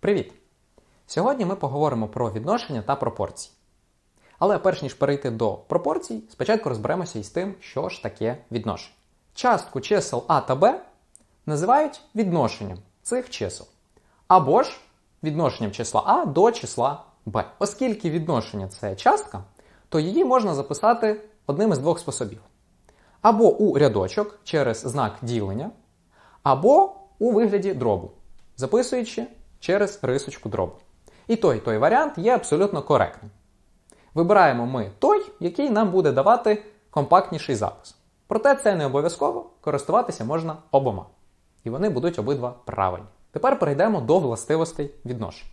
Привіт! Сьогодні ми поговоримо про відношення та пропорції. Але перш ніж перейти до пропорцій, спочатку розберемося із тим, що ж таке відношення. Частку чисел А та Б називають відношенням цих чисел. Або ж відношенням числа А до числа Б. Оскільки відношення це частка, то її можна записати одним із двох способів. Або у рядочок через знак ділення, або у вигляді дробу, записуючи через рисочку дробу. І той той варіант є абсолютно коректним. Вибираємо ми той, який нам буде давати компактніший запис. Проте це не обов'язково, користуватися можна обома. І вони будуть обидва правильні. Тепер перейдемо до властивостей відношень.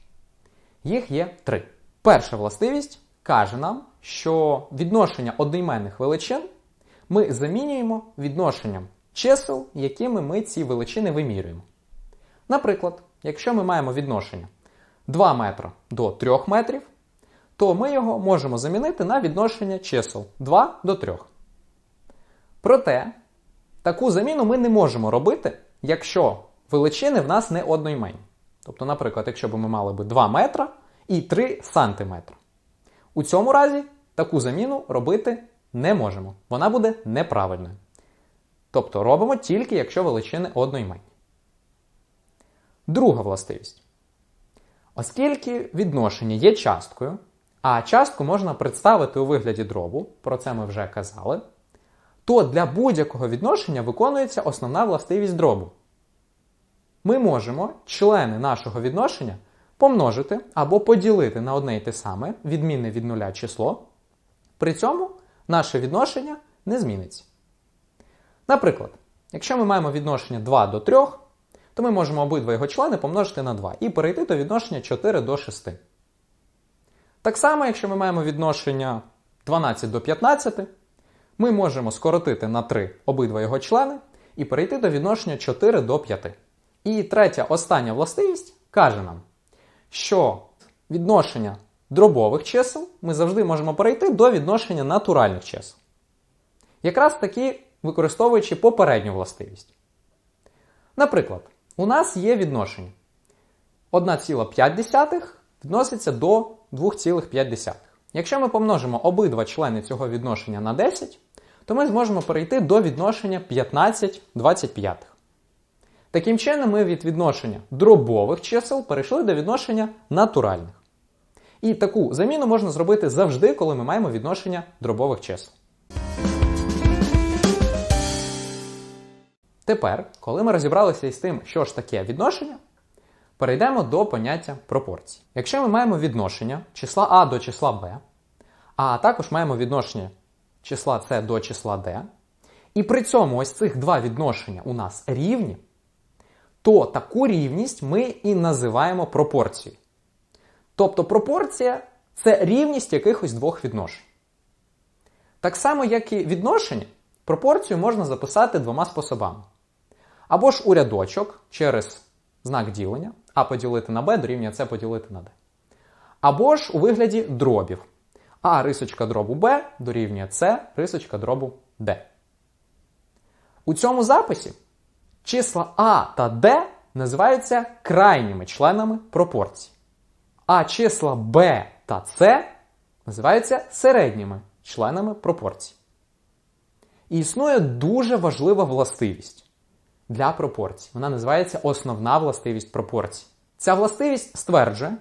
Їх є три. Перша властивість каже нам, що відношення одноіменних величин ми замінюємо відношенням чисел, якими ми ці величини вимірюємо. Наприклад, якщо ми маємо відношення 2 метра до 3 метрів, то ми його можемо замінити на відношення чисел 2 до 3. Проте, таку заміну ми не можемо робити, якщо величини в нас не одноіменні. Тобто, наприклад, якщо б ми мали б 2 метра і 3 сантиметри. У цьому разі таку заміну робити не можемо. Вона буде неправильною. Тобто робимо тільки, якщо величини одноіменні. Друга властивість. Оскільки відношення є часткою, а частку можна представити у вигляді дробу, про це ми вже казали, то для будь-якого відношення виконується основна властивість дробу. Ми можемо члени нашого відношення помножити або поділити на одне й те саме відмінне від нуля число. При цьому наше відношення не зміниться. Наприклад, якщо ми маємо відношення 2 до 3, то ми можемо обидва його члени помножити на 2 і перейти до відношення 4 до 6. Так само, якщо ми маємо відношення 12 до 15, ми можемо скоротити на 3 обидва його члени і перейти до відношення 4 до 5. І третя остання властивість каже нам, що відношення дробових чисел ми завжди можемо перейти до відношення натуральних чисел. Якраз таки використовуючи попередню властивість. Наприклад, у нас є відношення 1,5 відноситься до 2,5. Якщо ми помножимо обидва члени цього відношення на 10, то ми зможемо перейти до відношення 15,25. Таким чином, ми від відношення дробових чисел перейшли до відношення натуральних. І таку заміну можна зробити завжди, коли ми маємо відношення дробових чисел. Тепер, коли ми розібралися із тим, що ж таке відношення, перейдемо до поняття пропорцій. Якщо ми маємо відношення числа А до числа Б, а також маємо відношення числа С до числа D, і при цьому ось цих два відношення у нас рівні, то таку рівність ми і називаємо пропорцією. Тобто пропорція це рівність якихось двох відношень. Так само, як і відношення, пропорцію можна записати двома способами. Або ж у рядочок через знак ділення, А поділити на Б дорівнює С поділити на D. Або ж у вигляді дробів. А рисочка дробу Б дорівнює С рисочка дробу D. У цьому записі числа А та D називаються крайніми членами пропорцій. А числа b та c називаються середніми членами пропорцій. І існує дуже важлива властивість для пропорцій. Вона називається основна властивість пропорцій. Ця властивість стверджує,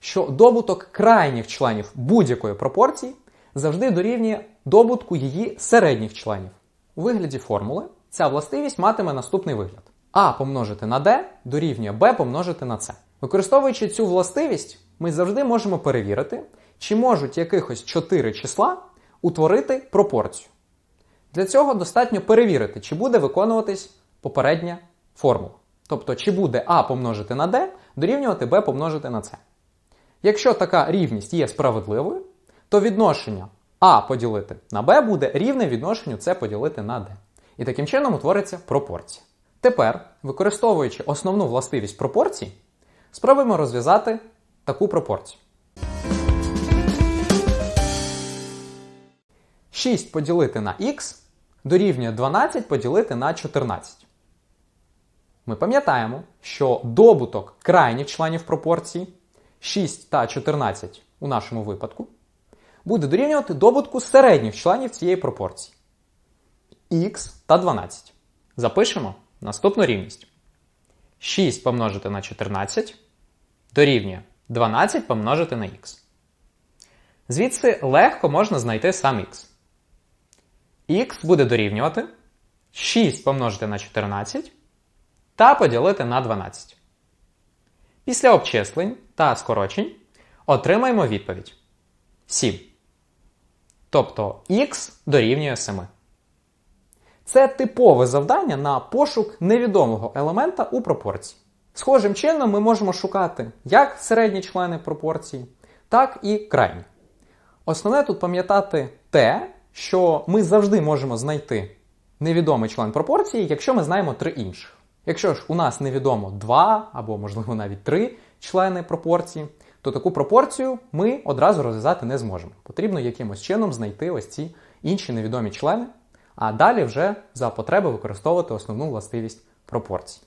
що добуток крайніх членів будь-якої пропорції завжди дорівнює добутку її середніх членів. У вигляді формули ця властивість матиме наступний вигляд: А помножити на d дорівнює b помножити на c. Використовуючи цю властивість, ми завжди можемо перевірити, чи можуть якихось 4 числа утворити пропорцію. Для цього достатньо перевірити, чи буде виконуватись попередня формула. Тобто, чи буде А помножити на d дорівнювати b помножити на c. Якщо така рівність є справедливою, то відношення А поділити на b буде рівне відношенню С поділити на d. І таким чином утвориться пропорція. Тепер, використовуючи основну властивість пропорцій, спробуємо розв'язати таку пропорцію. 6 поділити на х дорівнює 12 поділити на 14. Ми пам'ятаємо, що добуток крайніх членів пропорції 6 та 14 у нашому випадку буде дорівнювати добутку середніх членів цієї пропорції х та 12. Запишемо наступну рівність. 6 помножити на 14 дорівнює 12 помножити на х. Звідси легко можна знайти сам х. х буде дорівнювати 6 помножити на 14 та поділити на 12. Після обчислень та скорочень отримаємо відповідь 7. Тобто х дорівнює 7. Це типове завдання на пошук невідомого елемента у пропорції. Схожим чином ми можемо шукати як середні члени пропорції, так і крайні. Основне тут пам'ятати те, що ми завжди можемо знайти невідомий член пропорції, якщо ми знаємо три інших. Якщо ж у нас невідомо два або, можливо, навіть три члени пропорції, то таку пропорцію ми одразу розв'язати не зможемо. Потрібно якимось чином знайти ось ці інші невідомі члени, а далі вже за потреби використовувати основну властивість пропорцій.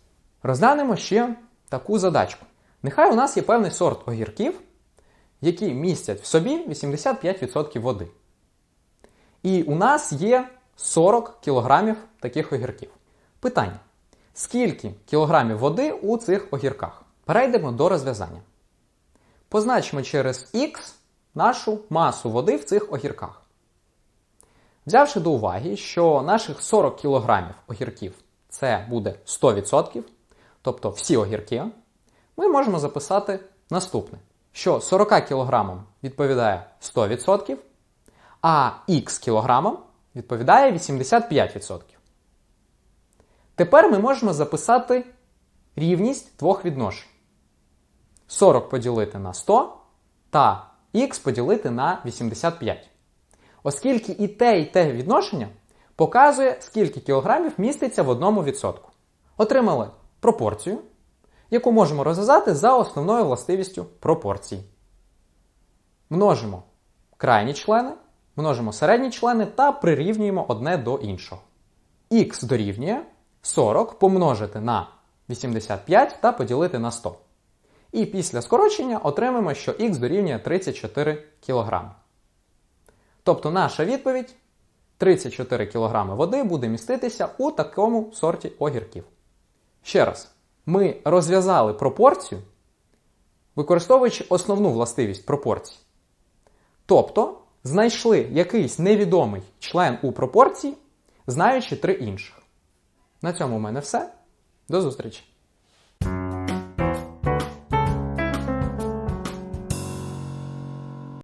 Розглянемо ще таку задачку. Нехай у нас є певний сорт огірків, які містять в собі 85% води. І у нас є 40 кг таких огірків. Питання: скільки кілограмів води у цих огірках? Перейдемо до розв'язання. Позначимо через х нашу масу води в цих огірках. Взявши до уваги, що наших 40 кг огірків це буде 100%, тобто всі огірки, ми можемо записати наступне: що 40 кг відповідає 100%, а х кілограмам відповідає 85%. Тепер ми можемо записати рівність двох відношень. 40 поділити на 100 та х поділити на 85. Оскільки і те, і те відношення показує, скільки кілограмів міститься в одному відсотку. Отримали пропорцію, яку можемо розв'язати за основною властивістю пропорції. Множимо крайні члени, множимо середні члени та прирівнюємо одне до іншого. Х дорівнює 40 помножити на 85 та поділити на 100. І після скорочення отримаємо, що х дорівнює 34 кг. Тобто наша відповідь 34 кг води буде міститися у такому сорті огірків. Ще раз, ми розв'язали пропорцію, використовуючи основну властивість пропорції. Тобто знайшли якийсь невідомий член у пропорції, знаючи три інших. На цьому у мене все. До зустрічі!